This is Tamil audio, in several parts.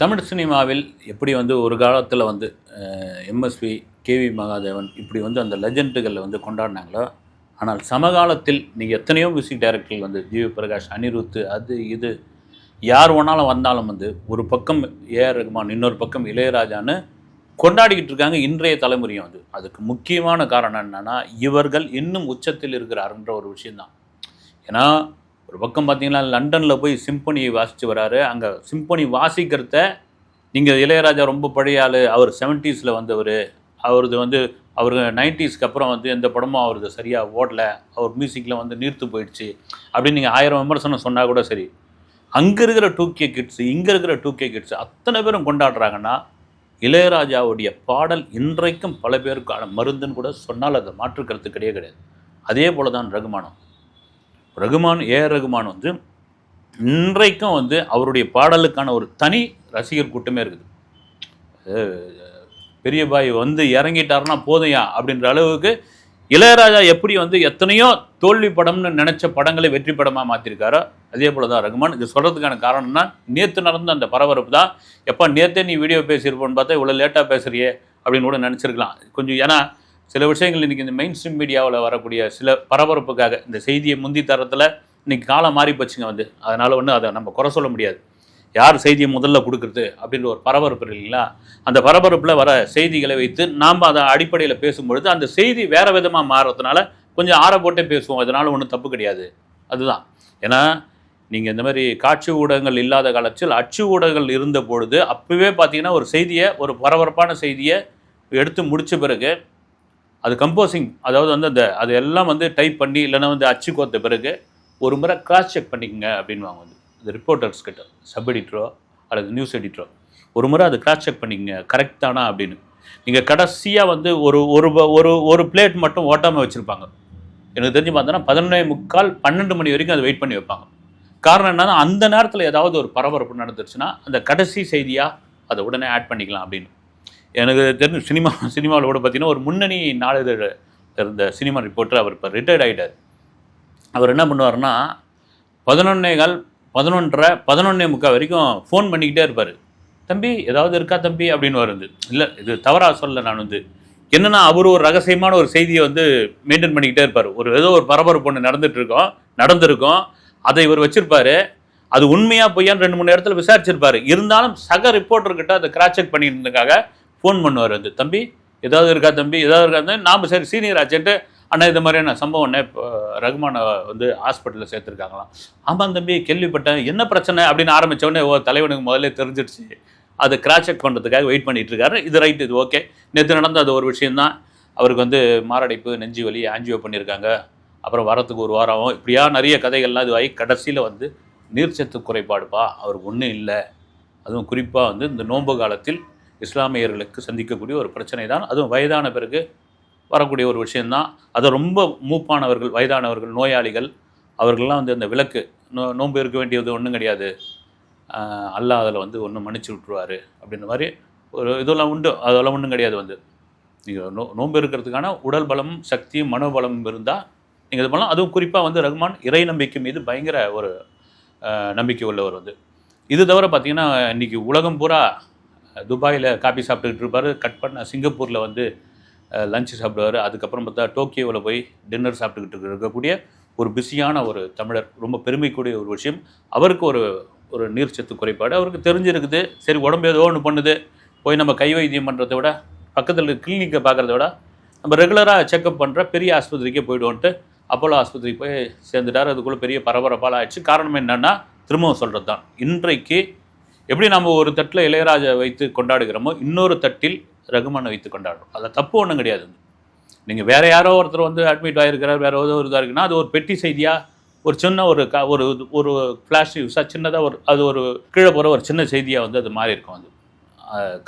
தமிழ் சினிமாவில் எப்படி வந்து ஒரு காலத்தில் வந்து எம்எஸ்வி கேவி மகாதேவன் இப்படி வந்து அந்த லெஜெண்டுகளில் வந்து கொண்டாடினாங்களோ ஆனால் சமகாலத்தில் நீங்கள் எத்தனையோ மியூசிக் டைரக்டர்கள் வந்து ஜிவி பிரகாஷ் அனிருத் அது இது யார் ஒன்றாலும் வந்தாலும் வந்து ஒரு பக்கம் ஏஆர் ரகுமான் இன்னொரு பக்கம் இளையராஜான்னு கொண்டாடிக்கிட்டு இருக்காங்க இன்றைய தலைமுறையும் வந்து. அதுக்கு முக்கியமான காரணம் என்னென்னா இவர்கள் இன்னும் உச்சத்தில் இருக்கிறாருன்ற ஒரு விஷயந்தான் ஏன்னா ஒரு பக்கம் பார்த்தீங்கன்னா லண்டனில் போய் சிம்பனி வாசித்து வராரு. அங்கே சிம்பனி வாசிக்கிறத நீங்கள் இளையராஜா ரொம்ப பழைய ஆள் அவர் செவன்ட்டீஸில் வந்தவர். அவரது வந்து அவர் நைன்ட்டீஸ்க்கு அப்புறம் வந்து எந்த படமும் அவரது சரியாக ஓடலை. அவர் மியூசிக்கில் வந்து நீர்த்து போயிடுச்சு. அப்படின்னு நீங்கள் ஆயிரம் விமர்சனம் சொன்னால் கூட சரி. அங்கே இருக்கிற டூ கே கிட்ஸு இங்கே இருக்கிற டூ கே கிட்ஸு அத்தனை பேரும் கொண்டாடுறாங்கன்னா இளையராஜாவுடைய பாடல் இன்றைக்கும் பல பேருக்கான மருந்துன்னு கூட சொன்னால் அதை மாற்றுக்கிறது கிடையாது கிடையாது. அதே போல தான் ரகுமானம். ரகுமான் ஏஆர் ரகுமான் வந்து இன்றைக்கும் வந்து அவருடைய பாடலுக்கான ஒரு தனி ரசிகர் கூட்டமே இருக்குது. பெரிய பாய் வந்து இறங்கிட்டாருன்னா போதையா அப்படின்ற அளவுக்கு இளையராஜா எப்படி வந்து எத்தனையோ தோல்வி படம்னு நினச்ச படங்களை வெற்றி படமாக மாற்றிருக்காரோ அதே போல தான் ரகுமான். இது சொல்கிறதுக்கான காரணம்னா நேற்று நடந்த அந்த பரபரப்பு தான். எப்போ நேற்றே நீ வீடியோ பேசியிருப்போன்னு பார்த்தா இவ்வளோ லேட்டாக பேசுறியே அப்படின்னு கூட நினச்சிருக்கலாம். கொஞ்சம் ஏன்னா சில விஷயங்கள் இன்றைக்கி இந்த மெயின் ஸ்ட்ரீம் மீடியாவில் வரக்கூடிய சில பரபரப்புக்காக இந்த செய்தியை முந்தி தரத்தில் இன்றைக்கி காலம் மாறி போச்சுங்க வந்து. அதனால் ஒன்றும் அதை நம்ம குறை சொல்ல முடியாது. யார் செய்தியை முதல்ல கொடுக்குறது அப்படின்ற ஒரு பரபரப்பு இல்லைங்களா? அந்த பரபரப்பில் வர செய்திகளை வைத்து நாம் அதை அடிப்படையில் பேசும்பொழுது அந்த செய்தி வேறு விதமாக மாறுறதுனால கொஞ்சம் ஆற போட்டே பேசுவோம். அதனால் ஒன்றும் தப்பு கிடையாது. அதுதான். ஏன்னா நீங்கள் இந்த மாதிரி காட்சி ஊடகங்கள் இல்லாத காலத்தில் அச்சு ஊடகங்கள் இருந்த பொழுது அப்போவே பார்த்தீங்கன்னா ஒரு செய்தியை ஒரு பரபரப்பான செய்தியை எடுத்து முடித்த பிறகு அது கம்போசிங் அதாவது வந்து அந்த அது எல்லாம் வந்து டைப் பண்ணி இல்லைன்னா வந்து அச்சு கோத்த பிறகு ஒரு முறை கிராஸ் செக் பண்ணிக்கங்க அப்படின்வாங்க வந்து. இந்த ரிப்போர்ட்டர்ஸ் கிட்ட சப் எடிட்டரோ அல்லது நியூஸ் எடிட்டரோ ஒரு முறை அதை கிராஸ் செக் பண்ணிக்கங்க கரெக்ட் தானா அப்படின்னு. நீங்கள் கடைசியாக வந்து ஒரு ஒரு ப- ஒரு ஒரு பிளேட் மட்டும் ஓட்டாமல் வச்சுருப்பாங்க. எனக்கு தெரிஞ்சு பார்த்தோன்னா பதினொன்னே முக்கால் பன்னெண்டு மணி வரைக்கும் அதை வெயிட் பண்ணி வைப்பாங்க. காரணம் என்னன்னா அந்த நேரத்தில் ஏதாவது ஒரு பரபரப்பு நடந்துருச்சுன்னா அந்த கடைசி செய்தியாக அதை உடனே ஆட் பண்ணிக்கலாம் அப்படின்னு. எனக்கு தெரிஞ்சு சினிமா சினிமாவில் கூட பார்த்தீங்கன்னா ஒரு முன்னணி நாளிதழ் இருந்த சினிமா ரிப்போர்ட்டர் அவர் இப்போ ரிட்டையர்ட் ஆகிட்டார் அவர் என்ன பண்ணுவார்னா பதினொன்னே கால் பதினொன்றரை பதினொன்னே முக்கால் வரைக்கும் ஃபோன் பண்ணிக்கிட்டே இருப்பார். தம்பி ஏதாவது இருக்கா தம்பி? அப்படின்னு வருது இல்லை இது தவறாக சொல்ல நான் வந்து. என்னென்னா அவர் ஒரு ரகசியமான ஒரு செய்தியை வந்து மெயின்டைன் பண்ணிக்கிட்டே இருப்பார். ஒரு ஏதோ ஒரு பரபரப்பு ஒன்று நடந்துகிட்ருக்கோம் நடந்திருக்கோம். நடந்திருக்கும் அதை இவர் வச்சுருப்பார். அது உண்மையாக பொய்யான்னு ரெண்டு மூணு இடத்துல விசாரிச்சிருப்பார். இருந்தாலும் சக ரிப்போர்ட்டர்கிட்ட அதை கிராஸ் செக் பண்ணியிருந்ததுக்காக ஃபோன் பண்ணுவார் வந்து தம்பி ஏதாவது இருக்கா தம்பி? ஏதாவது இருக்கா? தம்பி நாம் சரி சீனியர் ஆச்சுன்ட்டு. அண்ணா இது மாதிரியான சம்பவம் என்ன? இப்போ ரகுமானை வந்து ஹாஸ்பிட்டலில் சேர்த்துருக்காங்களாம். ஆமாம் தம்பி கேள்விப்பட்டேன். என்ன பிரச்சனை? அப்படின்னு ஆரம்பித்தோடனே ஓ தலைவனுக்கு முதல்ல தெரிஞ்சிடுச்சு. அதை கிராஸ் செக் பண்ணுறதுக்காக வெயிட் பண்ணிகிட்டு இருக்காரு இது ரைட் இது ஓகே நேற்று நடந்த அது ஒரு விஷயந்தான் அவருக்கு வந்து மாரடைப்பு நெஞ்சு வலி ஆஞ்சியோ பண்ணியிருக்காங்க. அப்புறம் வரத்துக்கு ஒரு வாரம் ஆகும். இப்படியா நிறைய கதைகள்லாம் இதுவாகி கடைசியில் வந்து நீர்ச்சத்து குறைபாடுப்பா. அவருக்கு ஒன்றும் இல்லை. அதுவும் குறிப்பாக வந்து இந்த நோன்பு காலத்தில் இஸ்லாமியர்களுக்கு சந்திக்கக்கூடிய ஒரு பிரச்சனை தான் அதுவும் வயதான பிறகு வரக்கூடிய ஒரு விஷயந்தான் அதை ரொம்ப மூப்பானவர்கள் வயதானவர்கள் நோயாளிகள் அவர்கள்லாம் வந்து அந்த விளக்கு நோ நோன்பு இருக்க வேண்டியது ஒன்றும் கிடையாது. அல்லா அல்லாஹ் அதில் வந்து ஒன்றும் மன்னிச்சு விட்ருவாரு அப்படின்ற மாதிரி ஒரு இதெல்லாம் உண்டு. அதெல்லாம் ஒன்றும் கிடையாது வந்து. நீங்கள் நோ நோன்பு இருக்கிறதுக்கான உடல் பலம் சக்தியும் மனோபலமும் இருந்தால் நீங்கள் இது பண்ணலாம். அதுவும் குறிப்பாக வந்து ரகுமான் இறை நம்பிக்கை மீது பயங்கர ஒரு நம்பிக்கை உள்ளவர் வந்து. இது தவிர பார்த்திங்கன்னா இன்றைக்கி உலகம் பூரா துபாயில் காபி சாப்பிட்டுக்கிட்டு இருப்பார். கட் பண்ண சிங்கப்பூரில் வந்து லஞ்சு சாப்பிடுவார். அதுக்கப்புறம் பார்த்தா டோக்கியோவில் போய் டின்னர் சாப்பிட்டுக்கிட்டு இருக்கக்கூடிய ஒரு பிஸியான ஒரு தமிழர். ரொம்ப பெருமைக்கூடிய ஒரு விஷயம். அவருக்கு ஒரு ஒரு நீர்ச்சத்து குறைபாடு. அவருக்கு தெரிஞ்சிருக்குது. சரி உடம்பு ஏதோ ஒன்று பண்ணுது. போய் நம்ம கை வைத்தியம் பண்ணுறத விட பக்கத்தில் கிளினிக்கை பார்க்குறத விட நம்ம ரெகுலராக செக்கப் பண்ணுற பெரிய ஆஸ்பத்திரிக்கே போய்டுவோன்ட்டு அப்போலோ ஆஸ்பத்திரிக்கு போய் சேர்ந்துட்டார். அதுக்குள்ளே பெரிய பரபரப்பால் ஆயிடுச்சு. காரணம் என்னென்னா திரும்பவும் சொல்கிறது தான் இன்றைக்கு எப்படி நம்ம ஒரு தட்டில் இளையராஜா வைத்து கொண்டாடுகிறோமோ இன்னொரு தட்டில் ரகுமானை வைத்து கொண்டாடுறோம். அதில் தப்பு ஒன்றும் கிடையாது. நீங்கள் வேறு யாரோ ஒருத்தர் வந்து அட்மிட் ஆகிருக்கிறார் வேறு ஏதோ ஒரு இதாக இருக்குன்னா அது ஒரு பெட்டி செய்தியாக ஒரு சின்ன ஒரு க ஒரு ஒரு ஃப்ளாஷ் யூஸாக சின்னதாக ஒரு அது ஒரு கீழே போகிற ஒரு சின்ன செய்தியாக வந்து அது மாறி இருக்கும் அது.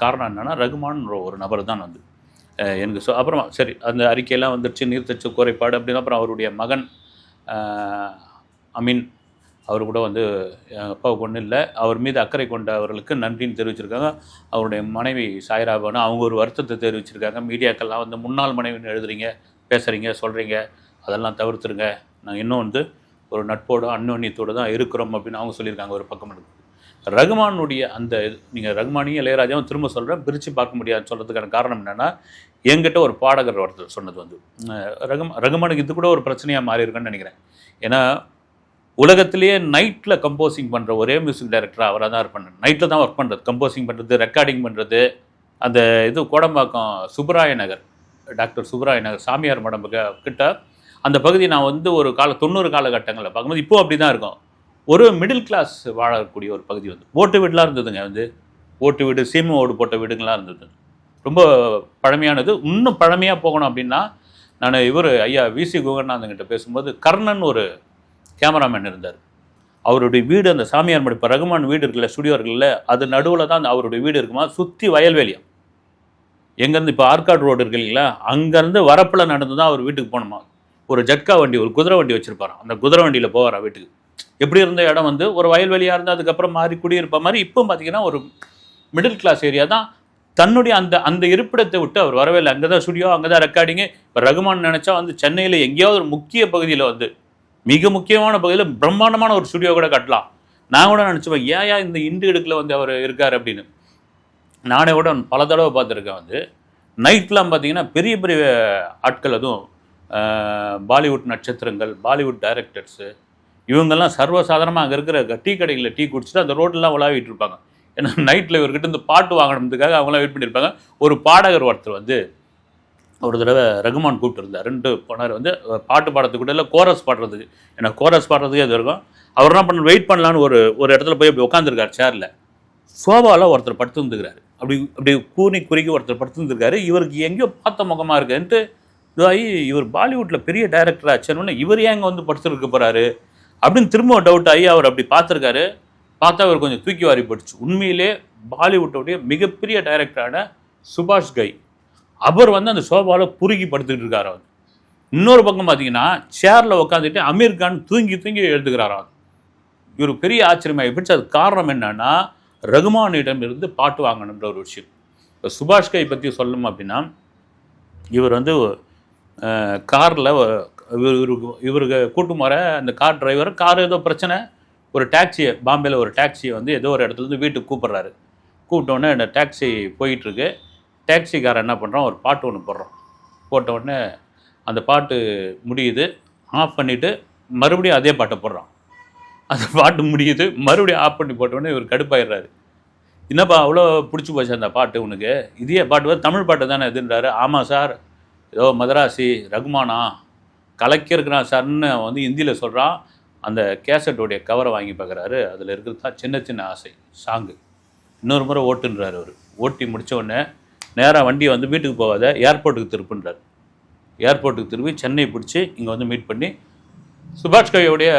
காரணம் என்னென்னா ரகுமான் ஒரு நபர் தான் வந்து எனக்கு சொ அப்புறமா சரி அந்த அறிக்கையெல்லாம் வந்துருச்சு நீர்த்தச்சு குறைபாடு அப்படின்னு அப்புறம் அவருடைய மகன் ஐ அமீன் அவர் கூட வந்து என் அப்பாவுக்கு ஒன்றும் இல்லை. அவர் மீது அக்கறை கொண்டவர்களுக்கு நன்றின்னு தெரிவிச்சிருக்காங்க. அவருடைய மனைவி சாய்ராபானு அவங்க ஒரு வருத்தத்தை தெரிவிச்சிருக்காங்க. மீடியாக்கள்லாம் வந்து முன்னாள் மனைவின்னு எழுதுறீங்க பேசுகிறீங்க சொல்கிறீங்க அதெல்லாம் தவிர்த்துருங்க. நாங்கள் இன்னும் வந்து ஒரு நட்போடு அன்னோன்யத்தோடு தான் இருக்கிறோம் அப்படின்னு அவங்க சொல்லியிருக்காங்க ஒரு பக்கம் இருக்கு ரகுமானுடைய அந்த நீங்கள் ரகுமானியும் இளையராஜாவும் திரும்ப சொல்கிறேன் பிரித்து பார்க்க முடியாதுன்னு சொல்கிறதுக்கான காரணம் என்னென்னா என்கிட்ட ஒரு பாடகர் ஒருத்தர் சொன்னது வந்து. அஹ் ரகுமா ரகுமானுக்கு இது கூட ஒரு பிரச்சனையாக மாறி இருக்குன்னு நினைக்கிறேன். ஏன்னா உலகத்திலேயே நைட்டில் கம்போசிங் பண்ணுற ஒரே மியூசிக் டைரக்டர் அவராக தான் இருப்பார். நைட்டில் தான் ஒர்க் பண்ணுறது கம்போசிங் பண்ணுறது ரெக்கார்டிங் பண்ணுறது அந்த இது கோடம்பாக்கம் சுப்பராய நகர் டாக்டர் சுப்பராய நகர் சாமியார் மடம் கிட்ட அந்த பகுதி நான் வந்து ஒரு கால தொண்ணூறு காலகட்டங்களில் பார்க்கும்போது இப்போ அப்படி தான் இருக்கும். ஒரு மிடில் கிளாஸ் வாழக்கூடிய ஒரு பகுதி வந்து ஓட்டு வீடெலாம் இருந்ததுங்க வந்து. ஓட்டு வீடு சீமை ஓடு போட்ட வீடுங்களாம் இருந்தது. ரொம்ப பழமையானது. இன்னும் பழமையாக போகணும் அப்படின்னா நான் இவர் ஐயா விசி குகநாதன்கிட்ட பேசும்போது கர்ணன் ஒரு கேமராமேன் இருந்தார். அவருடைய வீடு அந்த சாமியார் மடிப்பு இப்போ ரகுமான் வீடு இருக்குல்ல ஸ்டுடியோ இருக்குல்ல அது நடுவில் தான் அந்த அவருடைய வீடு இருக்குமா? சுற்றி வயல்வெளியம் எங்கேருந்து இப்போ ஆற்காடு ரோடு இருக்கு இல்லைங்களா? அங்கேருந்து வரப்பில் நடந்து தான் அவர் வீட்டுக்கு போகணுமா? ஒரு ஜட்கா வண்டி ஒரு குதிரை வண்டி வச்சுருப்பாராம். அந்த குதிரை வண்டியில் போவாரா வீட்டுக்கு? எப்படி இருந்த இடம் வந்து? ஒரு வயல்வெளியாக இருந்தால் அதுக்கப்புறம் மாறி குடியிருப்ப மாதிரி இப்போ பார்த்தீங்கன்னா ஒரு மிடில் கிளாஸ் ஏரியா தான். தன்னுடைய அந்த அந்த இருப்பிடத்தை விட்டு அவர் வரவே இல்லை. அங்கே தான் ஸ்டுடியோ அங்கே தான் ரெக்கார்டிங்கு இப்போ ரகுமான் நினச்சா வந்து சென்னையில் எங்கேயாவது ஒரு முக்கிய பகுதியில் வந்து மிக முக்கியமான பகுதியில் பிரம்மாண்டமான ஒரு ஸ்டுடியோ கூட கட்டலாம். நான் கூட நினச்சிப்பேன் ஏயா இந்த இண்டு இடுக்கில் வந்து அவர் இருக்கார்? அப்படின்னு. நானே கூட பல தடவை பார்த்துருக்கேன் வந்து. நைட்லாம் பார்த்தீங்கன்னா பெரிய பெரிய ஆட்கள் அதுவும் பாலிவுட் நட்சத்திரங்கள் பாலிவுட் டைரக்டர்ஸு இவங்கெல்லாம் சர்வசாதாரணமாக அங்கே இருக்கிற டீ கடைகளில் டீ குடிச்சிட்டு அந்த ரோட்லாம் உலாவிட்டு இருப்பாங்க. ஏன்னா நைட்டில் இவர்கிட்ட இந்த பாட்டு வாங்கணுன்றதுக்காக அவங்களாம் வெயிட் பண்ணியிருப்பாங்க ஒரு பாடகர் ஒருத்தர் வந்து ஒரு தடவை ரகுமான் கூப்பிட்டுருந்தார். ரெண்டு போனார். வந்து பாட்டு பாடுறதுக்கு கூட இல்லை கோரஸ் பாடுறதுக்கு. ஏன்னா கோரஸ் பாடுறதுக்கே இது இருக்கும். அவர் என்ன பண்ண வெயிட் பண்ணலான்னு ஒரு ஒரு இடத்துல போய் அப்படி உட்காந்துருக்கார் சேரில் சோபாவில் ஒருத்தர் படுத்துருந்துக்கிறாரு அப்படி அப்படி கூனி குறுக்கி ஒருத்தர் படுத்துருந்துருக்காரு இவருக்கு எங்கேயோ பார்த்த முகமாக இருக்குன்ட்டு இதாகி இவர் பாலிவுட்டில் பெரிய டைரக்டர் ஆச்சுன்னு இவர் ஏன் வந்து படுத்துருக்க போகிறாரு அப்படின்னு திரும்ப டவுட் ஆகி அவர் அப்படி பார்த்துருக்காரு. பார்த்தா அவர் கொஞ்சம் தூக்கி வாரி போட்டுச்சு. உண்மையிலே பாலிவுட்டோடைய மிகப்பெரிய டைரக்டரான சுபாஷ் கை. அவர் வந்து அந்த சோஃபாவில் குறுகி படுத்துக்கிட்டு இருக்காரு அவர். இன்னொரு பக்கம் பார்த்தீங்கன்னா சேரில் உட்காந்துட்டு அமீர் கான் தூங்கி தூங்கி அவர். இவர் பெரிய ஆச்சரியமாக பிடிச்ச அது காரணம் என்னன்னா ரகுமானிடம் இருந்து பாட்டு வாங்கணுன்ற ஒரு விஷயம். இப்போ சுபாஷ்கை பற்றி சொல்லணும் அப்படின்னா இவர் வந்து காரில் இவருக்கு இவருக்கு கூட்டும் வர அந்த கார் டிரைவர் கார் ஏதோ பிரச்சனை ஒரு டாக்ஸியை பாம்பேயில் ஒரு டாக்ஸியை வந்து ஏதோ ஒரு இடத்துல இருந்து வீட்டுக்கு கூப்பிட்றாரு. கூப்பிட்டோன்னே அந்த டாக்ஸி போயிட்டுருக்கு டேக்ஸிக்காரன் என்ன பண்ணுறான் ஒரு பாட்டு ஒன்று போடுறோம் போட்ட உடனே அந்த பாட்டு முடியுது. ஆஃப் பண்ணிவிட்டு மறுபடியும் அதே பாட்டை போடுறான். அந்த பாட்டு முடியுது. மறுபடியும் ஆஃப் பண்ணி போட்ட உடனே இவர் கடுப்பாயிடுறாரு. என்னப்பா அவ்வளோ பிடிச்சி போச்சு அந்த பாட்டு உனக்கு? இதே பாட்டு? வந்து தமிழ் பாட்டு தானே இதுன்றாரு. ஆமாம் சார். ஏதோ மதராசி ரகுமானா கலக்கியிருக்கிறான் சார்னு வந்து ஹிந்தியில் சொல்கிறான் அந்த கேசட்டோடைய கவரை வாங்கி பார்க்குறாரு. அதில் இருக்கிறது தான் சின்ன சின்ன ஆசை சாங்கு இன்னொரு முறை ஓட்டுன்றாரு அவர். ஓட்டி முடித்த உடனே நேராக வண்டியை வந்து வீட்டுக்கு போகாத ஏர்போர்ட்டுக்கு திருப்புன்றார். ஏர்போர்ட்டுக்கு திரும்பி சென்னை பிடிச்சி இங்கே வந்து மீட் பண்ணி சுபாஷ் கவியோடைய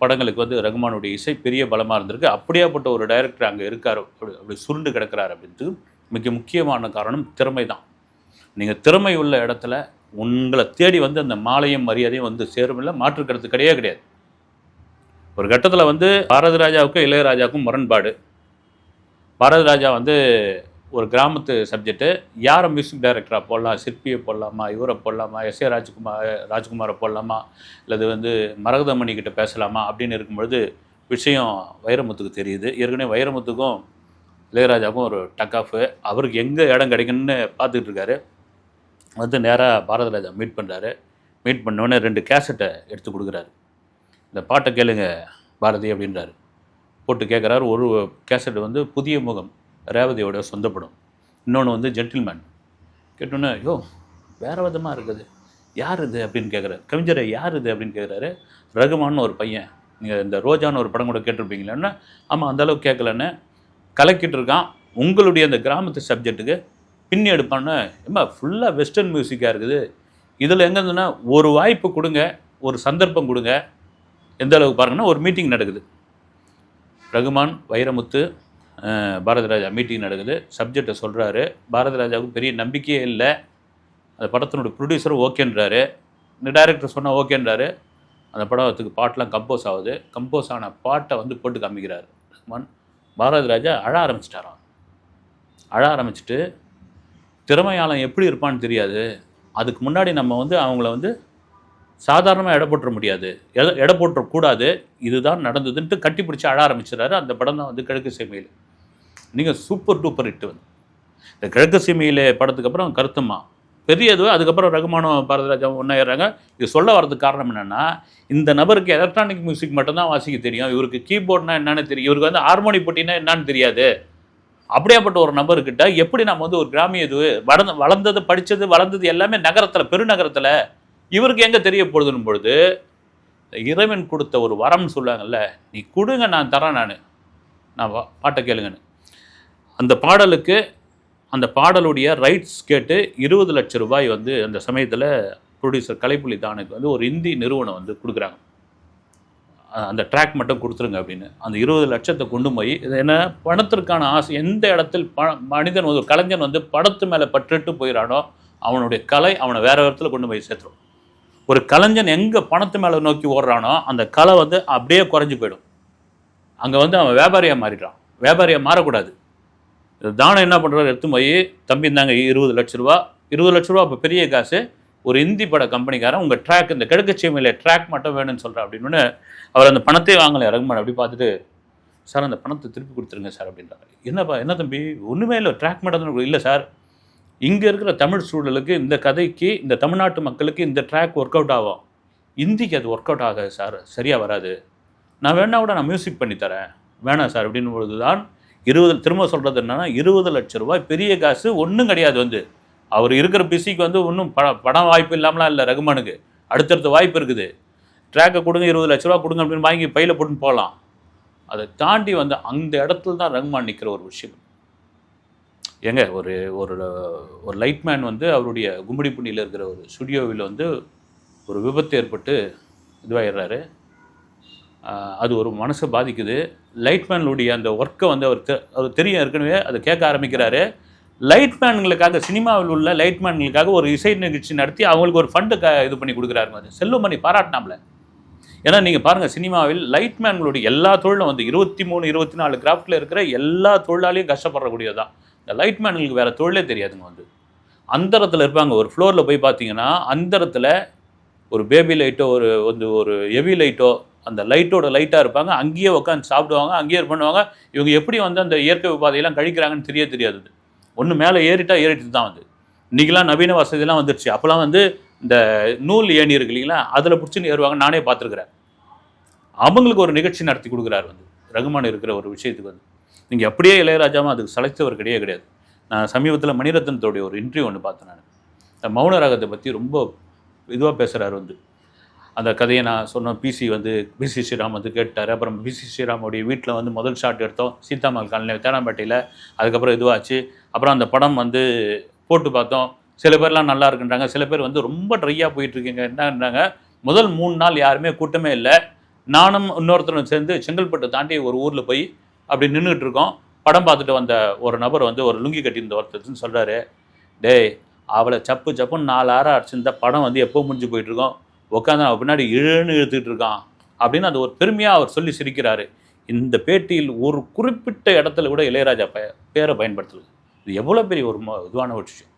படங்களுக்கு வந்து ரகுமானுடைய இசை பெரிய பலமாக இருந்திருக்கு. அப்படியாப்பட்ட ஒரு டைரக்டர் அங்கே இருக்கார் அப்படி அப்படி சுருண்டு கிடக்கிறார் அப்படின்ட்டு மிக முக்கியமான காரணம் திறமை தான். நீங்கள் திறமை உள்ள இடத்துல உங்களை தேடி வந்து அந்த மாலையும் மரியாதையும் வந்து சேரும் இல்லை மாற்று கருத்து கிடையவே கிடையாது. ஒரு கட்டத்தில் வந்து பாரதி ராஜாவுக்கும் இளையராஜாவுக்கும் முரண்பாடு. பாரதி ராஜா வந்து ஒரு கிராமத்து சப்ஜெக்ட்டு யாரை மியூசிக் டைரக்டராக போடலாம்? சிற்பியை போடலாமா? இவரை போடலாமா? எஸ் ஏ ராஜ்குமார் ராஜ்குமாரை போடலாமா? அல்லது வந்து மரகதமணி கிட்ட பேசலாமா? அப்படின்னு இருக்கும்பொழுது விஷயம் வைரமுத்துக்கு தெரியுது. ஏற்கனவே வைரமுத்துக்கும் இளையராஜாவுக்கும் ஒரு டக் ஆஃப் அவருக்கு எங்கே இடம் கிடைக்குன்னு பார்த்துக்கிட்டு இருக்காரு வந்து நேராக பாரதி ராஜா மீட் பண்ணுறாரு மீட் பண்ணோடனே ரெண்டு கேசட்டை எடுத்து கொடுக்குறாரு. இந்த பாட்டை கேளுங்க பாரதி அப்படின்றாரு. போட்டு கேட்குறாரு ஒரு கேசட் வந்து புதிய முகம். ரேவதியோட சொந்தப்படும். இன்னொன்று வந்து ஜென்டில்மேன் கேட்டோன்னே ஐயோ வேறு விதமாக இருக்குது. யார் இது? அப்படின்னு கேட்குறாரு கவிஞரை யார் இது? அப்படின்னு கேட்குறாரு ரகுமான்னு ஒரு பையன். நீங்கள் இந்த ரோஜான்னு ஒரு படம் கூட கேட்டிருப்பீங்களேன்னா ஆமாம் அந்தளவுக்கு கேட்கலன்னு கலக்கிட்டு இருக்கான். உங்களுடைய அந்த கிராமத்து சப்ஜெக்ட்டுக்கு பின்னி எடுப்பான்னு ஏம்மா ஃபுல்லாக வெஸ்டர்ன் மியூசிக்காக இருக்குது. இதில் எங்கேருந்துன்னா ஒரு வாய்ப்பு கொடுங்க ஒரு சந்தர்ப்பம் கொடுங்க. எந்த அளவுக்கு பாருங்கன்னா ஒரு மீட்டிங் நடக்குது. ரகுமான் வைரமுத்து அஹ், ராஜா மீட்டிங் நடக்குது. சப்ஜெக்டை சொல்கிறாரு பாரதிராஜாவுக்கு பெரிய நம்பிக்கையே இல்லை. அந்த படத்தினுடைய ப்ரொடியூசரும் ஓகேன்றாரு. இந்த டைரக்டர் சொன்னால் ஓகேன்றாரு. அந்த படத்துக்கு பாட்டெலாம் கம்போஸ் ஆகுது. கம்போஸ் ஆன பாட்டை வந்து போட்டு காமிக்கிறார். ரகுமான் பாரதி ராஜா அழ ஆரம்பிச்சிட்டாராம். அழ ஆரம்பிச்சிட்டு திறமையாளன் எப்படி இருப்பான்னு தெரியாது. அதுக்கு முன்னாடி நம்ம வந்து அவங்கள வந்து சாதாரணமாக எடை போட்டுற முடியாது. எடை எடை போட்டுறக்கூடாது. இதுதான் நடந்ததுன்ட்டு கட்டி பிடிச்சி அழ ஆரம்பிச்சிடறாரு. அந்த படம் தான் வந்து கிழக்கு சேமையில். நீங்கள் சூப்பர் டூப்பர் ஹிட் வந்து. இந்த கிழக்கு சீமையில் படத்துக்கு அப்புறம் கருத்துமா? பெரிய இது அதுக்கப்புறம் ரகுமானும் பாரதிராஜா ஒன்றாயிடுறாங்க இது சொல்ல வரதுக்கு காரணம் என்னென்னா இந்த நபருக்கு எலக்ட்ரானிக் மியூசிக் மட்டும்தான் வாசிக்க தெரியும். இவருக்கு கீபோர்ட்னா என்னன்னு தெரியும். இவருக்கு வந்து ஹார்மோனி போட்டினா என்னன்னு தெரியாது. அப்படியாப்பட்ட ஒரு நபர்கிட்ட எப்படி நம்ம வந்து ஒரு கிராமிய இது வளர்ந்து வளர்ந்தது படித்தது வளர்ந்தது எல்லாமே நகரத்தில் பெருநகரத்தில் இவருக்கு எங்கே தெரிய போகுதுன்னு பொழுது இறைவன் கொடுத்த ஒரு வரம்னு சொல்லுவாங்கல்ல நீ கொடுங்க நான் தரேன் நான். நான் பாட்டை கேளுங்கன்னு. அந்த பாடலுக்கு அந்த பாடலுடைய ரைட்ஸ் கேட்டு இருபது லட்சம் ரூபாய் வந்து அந்த சமயத்தில் ப்ரொடியூசர் கலைப்புலி தானுக்கு வந்து ஒரு இந்தி நிறுவனம் வந்து கொடுக்குறாங்க. அந்த ட்ராக் மட்டும் கொடுத்துருங்க அப்படின்னு. அந்த இருபது லட்சத்தை கொண்டு போய் இது என்ன பணத்திற்கான ஆசை எந்த இடத்தில் ப மனிதன் ஒரு கலைஞன் வந்து படத்து மேலே பற்றுட்டு போயிடானோ அவனுடைய கலை அவனை வேறு இடத்துல கொண்டு போய் சேர்த்துரும். ஒரு கலைஞன் எங்கே பணத்து மேலே நோக்கி ஓடுறானோ அந்த கலை வந்து அப்படியே குறைஞ்சு போயிடும். அங்கே வந்து அவன் வியாபாரியாக மாறிடுறான். வியாபாரியாக மாறக்கூடாது. தானம் என்ன பண்ணுறாரு எடுத்து போய் தம்பி இருந்தாங்க இருபது லட்ச ரூபா. இருபது லட்ச ரூபா இப்போ பெரிய காசு. ஒரு இந்தி பட கம்பெனிக்காரன் உங்கள் ட்ராக் இந்த கிழக்கு சீமையில் ட்ராக் மட்டும் வேணும்னு சொல்கிறேன் அப்படின்னு அவர் அந்த பணத்தை வாங்கலை. ரகுமான் அப்படி பார்த்துட்டு சார் அந்த பணத்தை திருப்பி கொடுத்துருங்க சார் அப்படின்றாரு. என்னப்பா என்ன தம்பி? ஒன்றுமே இல்லை. ட்ராக் மட்டும் தான் இல்லை சார். இங்கே இருக்கிற தமிழ் சூழலுக்கு இந்த கதைக்கு இந்த தமிழ்நாட்டு மக்களுக்கு இந்த ட்ராக் ஒர்க் அவுட் ஆகும். இந்திக்கு அது ஒர்க் அவுட் ஆகாது சார். சரியாக வராது. நான் வேணா கூட நான் மியூசிக் பண்ணி தரேன் வேணாம் சார். அப்படின்னு பொழுது தான் இருபது திரும்ப சொல்கிறது என்னென்னா இருபது லட்ச ரூபாய் பெரிய காசு ஒன்றும் கிடையாது வந்து. அவர் இருக்கிற பிஸிக்கு வந்து ஒன்றும் பட படம் வாய்ப்பு இல்லாமலாம் இல்லை ரகுமானுக்கு. அடுத்தடுத்த வாய்ப்பு இருக்குது. ட்ராக்கை கொடுங்க இருபது லட்ச ரூபா கொடுங்க அப்படின்னு வாங்கி பையில் போட்டுன்னு போகலாம். அதை தாண்டி வந்து அந்த இடத்துல தான் ரகுமான் நிற்கிற ஒரு விஷயம். ஏங்க ஒரு ஒரு ஒரு லைட்மேன் வந்து அவருடைய கும்மிடிப்பூண்டியில் இருக்கிற ஒரு ஸ்டுடியோவில் வந்து ஒரு விபத்து ஏற்பட்டு இதுவாகிடுறாரு அது ஒரு மனசை பாதிக்குது. லைட்மேனுடைய அந்த ஒர்க்கை வந்து அவர் தெ- அவர் தெரியும் ஏற்கனவே அதை கேட்க ஆரம்பிக்கிறாரு. லைட்மேன்களுக்காக சினிமாவில் உள்ள லைட்மேன்களுக்காக ஒரு இசை நிகழ்ச்சி நடத்தி அவங்களுக்கு ஒரு ஃபண்டு க இது பண்ணி கொடுக்குறாரு அது செல்லுமணி பாராட்டினாம்ல ஏன்னா நீங்கள் பாருங்கள் சினிமாவில் லைட்மேன்களுடைய எல்லா தொழிலும் வந்து இருபத்தி மூணு இருபத்தி நாலு கிராஃப்டில் இருக்கிற எல்லா தொழிலாளியும் கஷ்டப்படக்கூடியதான் இந்த லைட்மேன்களுக்கு வேறு தொழிலே தெரியாதுங்க வந்து. அந்தரத்தில் இருப்பாங்க. ஒரு ஃப்ளோரில் போய் பார்த்தீங்கன்னா அந்தரத்தில் ஒரு பேபி லைட்டோ ஒரு வந்து ஒரு ஹெவி லைட்டோ அந்த லைட்டோட லைட்டாக இருப்பாங்க. அங்கேயே உட்காந்து சாப்பிடுவாங்க அங்கேயே பண்ணுவாங்க. இவங்க எப்படி வந்து அந்த இயற்கை உபாதையெல்லாம் கழிக்கிறாங்கன்னு தெரிய தெரியாது. ஒன்று மேலே ஏறிட்டா ஏறிட்டு தான் வந்து. இன்றைக்கெலாம் நவீன வசதியெல்லாம் வந்துருச்சு. அப்போலாம் வந்து இந்த நூல் ஏணி இருக்கு இல்லைங்களா? அதில் பிடிச்சின்னு ஏறுவாங்க. நானே பார்த்துருக்குறேன். அவங்களுக்கு ஒரு நிகழ்ச்சி நடத்தி கொடுக்குறாரு வந்து. ரகுமான் இருக்கிற ஒரு விஷயத்துக்கு வந்து. நீங்கள் அப்படியே இளையராஜாவும் அதுக்கு சளைத்தவர் கிடையவே கிடையாது. நான் சமீபத்தில் மணிரத்னத்தோடைய ஒரு இன்டர்வியூ ஒன்று பார்த்தேன் நான். இந்த மௌன ராகத்தை பற்றி ரொம்ப இதுவாக பேசுகிறாரு வந்து. அந்த கதையை நான் சொன்னோம் பிசி வந்து பிசி ஸ்ரீராம் வந்து கேட்டார் அப்புறம் பிசி ஸ்ரீராமுடைய வீட்டில் வந்து முதல் ஷாட் எடுத்தோம். சீதாமல் காலனி தேனாம்பேட்டையில். அதுக்கப்புறம் இதுவாச்சு. அப்புறம் அந்த படம் வந்து போட்டு பார்த்தோம். சில பேர்லாம் நல்லா இருக்குன்றாங்க. சில பேர் வந்து ரொம்ப ட்ரையாக போயிட்டுருக்கீங்க. என்னன்றாங்க? முதல் மூணு நாள் யாருமே கூட்டமே இல்லை. நானும் இன்னொருத்தரும் சேர்ந்து செங்கல்பட்டு தாண்டி ஒரு ஊரில் போய் அப்படி நின்றுட்டு இருக்கோம். படம் பார்த்துட்டு வந்த ஒரு நபர் வந்து ஒரு லுங்கி கட்டியிருந்த ஒருத்தர்னு சொல்கிறாரு டேய் அவளை சப்பு சப்புன்னு நாலு ஆறாக அடிச்சிருந்தா படம் வந்து எப்போ முடிஞ்சு போயிட்டுருக்கோம்? உட்காந்து அவன் பின்னாடி இழுன்னு இழுத்துட்டு இருக்கான். அப்படின்னு அது ஒரு பெருமையாக அவர் சொல்லி சிரிக்கிறாரு. இந்த பேட்டியில் ஒரு குறிப்பிட்ட இடத்துல கூட இளையராஜா பெ பேரை பயன்படுத்தல. இது எவ்வளோ பெரிய ஒரு இதுவான ஒரு விஷயம்.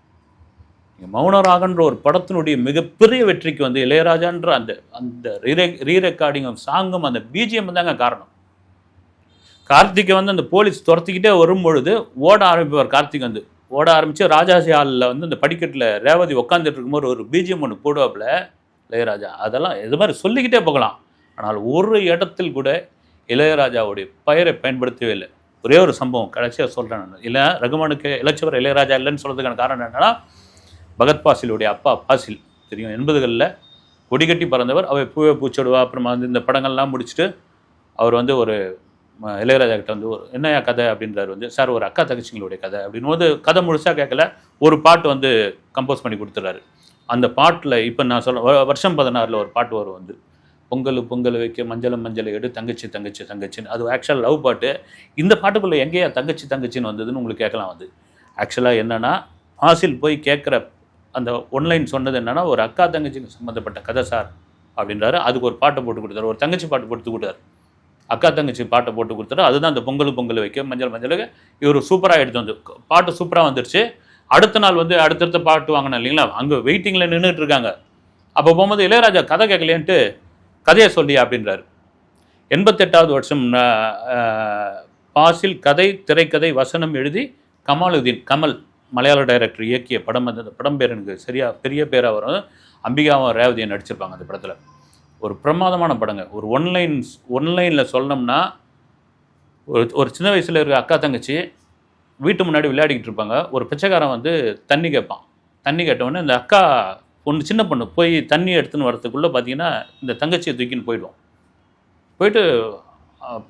மௌனராகன்ற ஒரு படத்தினுடைய மிகப்பெரிய வெற்றிக்கு வந்து இளையராஜான்ற அந்த அந்த ரீரே ரீ ரெக்கார்டிங்கும் சாங்கும் அந்த பிஜிஎம் தாங்க காரணம். கார்த்திகை வந்து அந்த போலீஸ் துரத்திக்கிட்டே வரும்பொழுது ஓட ஆரம்பிப்பார் கார்த்திக் வந்து. ஓட ஆரம்பித்து ராஜாசி ஹாலில் வந்து அந்த படிக்கட்டில் ரேவதி உட்காந்துட்டு இருக்கும்போது ஒரு பிஜிஎம் ஒன்று போடுவாப்பில். இளையராஜா அதெல்லாம் இது மாதிரி சொல்லிக்கிட்டே போகலாம். ஆனால் ஒரு இடத்தில் கூட இளையராஜாவுடைய பெயரை பயன்படுத்தவே இல்லை. ஒரே ஒரு சம்பவம் கடைசியாக சொல்கிறேன் நான். இல்லை ரகுமானுக்கு இளைச்சவர் இளையராஜா இல்லைன்னு சொல்கிறதுக்கான காரணம் என்னென்னா பகத் பாசிலுடைய அப்பா பாசில். தெரியும் எண்பதுகளில் கொடிகட்டி பறந்தவர் அவர் பூவே பூச்சொடுவா அப்புறமா வந்து இந்த படங்கள்லாம் முடிச்சுட்டு அவர் வந்து ஒரு இளையராஜா கிட்ட வந்து ஒரு என்னையா கதை? அப்படின்றாரு வந்து சார் ஒரு அக்கா தகச்சிங்களுடைய கதை. அப்படின்னு போது கதை முழுசாக கேட்கல ஒரு பாட்டு வந்து கம்போஸ் பண்ணி கொடுத்துறாரு அந்த பாட்டில் இப்போ நான் சொல்ல வருஷம் பதினாறில் ஒரு பாட்டு வரும் வந்து பொங்கல் பொங்கல் வைக்க மஞ்சள் மஞ்சளை எடு தங்கச்சி தங்கச்சி தங்கச்சின்னு. அது ஆக்சுவல் லவ் பாட்டு. இந்த பாட்டுக்குள்ளே எங்கேயா தங்கச்சி தங்கச்சின்னு வந்ததுன்னு உங்களுக்கு கேட்கலாம் வந்து ஆக்சுவலாக என்னென்னா ஆசில் போய் கேட்குற அந்த ஒன்லைன் சொன்னது என்னென்னா ஒரு அக்கா தங்கச்சிக்கு சம்மந்தப்பட்ட கதை சார் அப்படின்றாரு. அதுக்கு ஒரு பாட்டை போட்டு கொடுத்தாரு. ஒரு தங்கச்சி பாட்டு போட்டு கொடுத்தாரு. அக்கா தங்கச்சி பாட்டை போட்டு கொடுத்தாரு. அதுதான் அந்த பொங்கல் பொங்கல் வைக்க மஞ்சள் மஞ்சளுக்கு இவர் சூப்பராக எடுத்து வந்து பாட்டு சூப்பராக வந்துருச்சு. அடுத்த நாள் வந்து அடுத்தடுத்த பாட்டு வாங்கினேன் இல்லைங்களா? அங்கே வெயிட்டிங்கில் நின்றுட்டு இருக்காங்க அப்போ போகும்போது இளையராஜா கதை கேட்கலையன்ட்டு கதையை சொல்லி அப்படின்றாரு. எண்பத்தெட்டாவது வருஷம் பாசில் கதை திரைக்கதை வசனம் எழுதி கமாலுதீன் கமல் மலையாள டைரக்டர் இயக்கிய படம் வந்து அந்த படம் பேர் எனக்கு சரியாக பெரிய பேராக வரும். அம்பிகாவும் ரேவதியும் நடிச்சிருப்பாங்க அந்த படத்தில். ஒரு பிரமாதமான படங்க. ஒரு ஒன்லைன் ஒன்லைனில் சொல்லணும்னா ஒரு ஒரு சின்ன வயசில் இருக்க அக்கா தங்கச்சி வீட்டு முன்னாடி விளையாடிக்கிட்டு இருப்பாங்க. ஒரு பிச்சைக்காரன் வந்து தண்ணி கேட்பான். தண்ணி கேட்டவொடனே இந்த அக்கா பொண்ணு சின்ன பொண்ணு போய் தண்ணி எடுத்துன்னு வரதுக்குள்ளே பார்த்தீங்கன்னா இந்த தங்கச்சியை தூக்கின்னு போயிடுவோம் போயிட்டு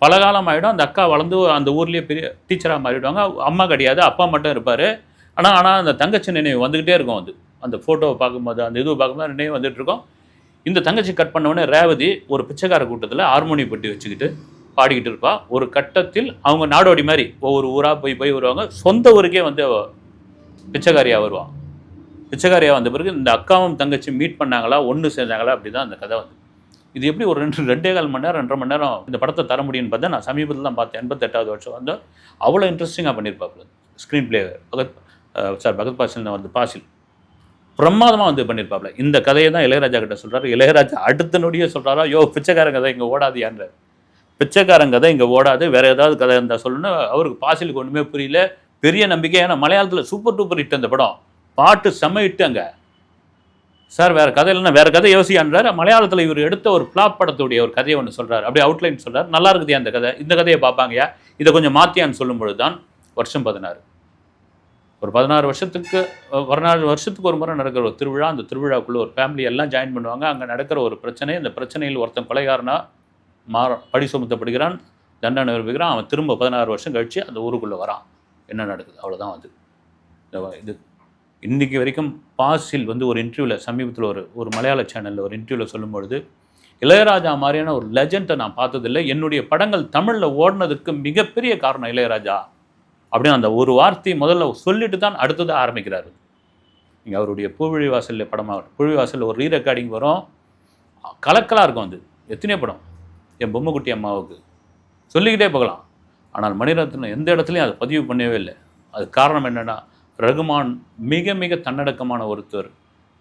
பல காலம் ஆகிடும் அந்த அக்கா வளர்ந்து அந்த ஊர்லேயே பெரிய டீச்சராக மாறிடுவாங்க. அம்மா கிடையாது அப்பா மட்டும் இருப்பார். ஆனால் ஆனால் அந்த தங்கச்சி நினைவு வந்துக்கிட்டே இருக்கும் அது. அந்த ஃபோட்டோவை பார்க்கும்போது அந்த இதுவை பார்க்கும்போது நினைவு வந்துட்டு இருக்கும். இந்த தங்கச்சி கட் பண்ணவொடனே ரேவதி ஒரு பிச்சைக்கார கூட்டத்தில் ஹார்மோனி பெட்டி வச்சுக்கிட்டு பாடிக்கிட்டு இருப்பா. ஒரு கட்டத்தில் அவங்க நாடோடி மாதிரி ஒவ்வொரு ஊராக போய் போய் வருவாங்க. சொந்த ஊருக்கே வந்து அவ பிச்சைக்காரியாக வருவான் பிச்சைக்காரியாக வந்த பிறகு இந்த அக்காவும் தங்கச்சி மீட் பண்ணாங்களா ஒன்று சேர்ந்தாங்களா அப்படி தான் அந்த கதை வந்து. இது எப்படி ஒரு ரெண்டு ரெண்டே கால் மணி நேரம் ரெண்டரை மணி நேரம் இந்த படத்தை தர முடியும்னு பார்த்தா நான் சமீபத்தில் தான் பார்த்தேன். எண்பத்தெட்டாவது வருஷம் வந்து அவ்வளோ இன்ட்ரெஸ்டிங்காக பண்ணியிருப்பாப்புல. Screen play Fahadh sir Fahadh Faasil வந்து பாசில் பிரமாதமாக வந்து பண்ணியிருப்பாப்புல. இந்த கதையை தான் இளையராஜா கிட்ட சொல்கிறாரு இளையராஜா அடுத்த நொடியே சொல்கிறாரா யோ பிச்சைக்காரங்க கதை இங்கே ஓடாதியான்றார். பிச்சைக்காரன் கதை இங்கே ஓடாது. வேற ஏதாவது கதை இருந்தால் சொல்லணும் அவருக்கு பாசிலுக்கு ஒன்றுமே புரியல. பெரிய நம்பிக்கை. ஏன்னா மலையாளத்தில் சூப்பர் டூப்பர் ஹிட் அந்த படம். பாட்டு செம்ம ஹிட் அங்கே. சார் வேறு கதை இல்லைன்னா வேறு கதை யோசியான்றார் மலையாளத்தில் இவர் எடுத்த ஒரு ஃப்ளாப் படத்துடைய ஒரு கதையை ஒன்று சொல்கிறார் அப்படியே அவுட்லைன் சொல்கிறார் நல்லா இருக்குதே அந்த கதை. இந்த கதையை பார்ப்பாங்கயா? இதை கொஞ்சம் மாத்தியான்னு சொல்லும்பொழுது தான் வருஷம் பதினாறு. ஒரு பதினாறு வருஷத்துக்கு பதினாறு வருஷத்துக்கு ஒரு முறை நடக்கிற ஒரு திருவிழா. அந்த திருவிழாக்குள்ளே ஒரு ஃபேமிலி எல்லாம் ஜாயின் பண்ணுவாங்க. அங்கே நடக்கிற ஒரு பிரச்சனை இந்த பிரச்சனையில் ஒருத்தன் கொலைகாரனா மாற படி சுமத்தப்படுகிறான் தண்டனை விரும்புகிறான் அவன் திரும்ப பதினாறு வருஷம் கழிச்சு அந்த ஊருக்குள்ளே வரான். என்ன நடக்குது? அவ்வளோதான் வந்து இது இன்றைக்கி வரைக்கும் பாசில் வந்து ஒரு இன்டர்வியூவில் சமீபத்தில் ஒரு ஒரு மலையாள சேனலில் ஒரு இன்டர்வியூவில் சொல்லும்பொழுது இளையராஜா மாதிரியான ஒரு லெஜெண்டை நான் பார்த்ததில்லை. என்னுடைய படங்கள் தமிழில் ஓடினதுக்கு மிகப்பெரிய காரணம் இளையராஜா. அப்படின்னு அந்த ஒரு வார்த்தையை முதல்ல சொல்லிட்டு தான் அடுத்தது ஆரம்பிக்கிறாரு. நீங்கள் அவருடைய பூவிழி வாசலில் படமாகட்டும் ஒரு ரீ ரெக்கார்டிங் வரும். கலக்கலாக இருக்கும் அது. எத்தனையோ படம். என் பொம்மைக்குட்டி அம்மாவுக்கு. சொல்லிக்கிட்டே போகலாம். ஆனால் மணிரத்னம் எந்த இடத்துலையும் அதை பதிவு பண்ணவே இல்லை. அது காரணம் என்னென்னா ரகுமான் மிக மிக தன்னடக்கமான ஒருத்தர்.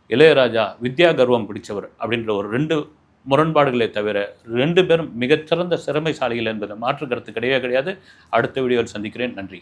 இளையராஜா வித்யா கர்வம் பிடிச்சவர் அப்படின்ற ஒரு ரெண்டு முரண்பாடுகளை தவிர ரெண்டு பேரும் மிகச்சிறந்த சிறமைசாலிகள் என்பதை மாற்று கருத்து கிடையவே கிடையாது. அடுத்த வீடியோவில் சந்திக்கிறேன். நன்றி.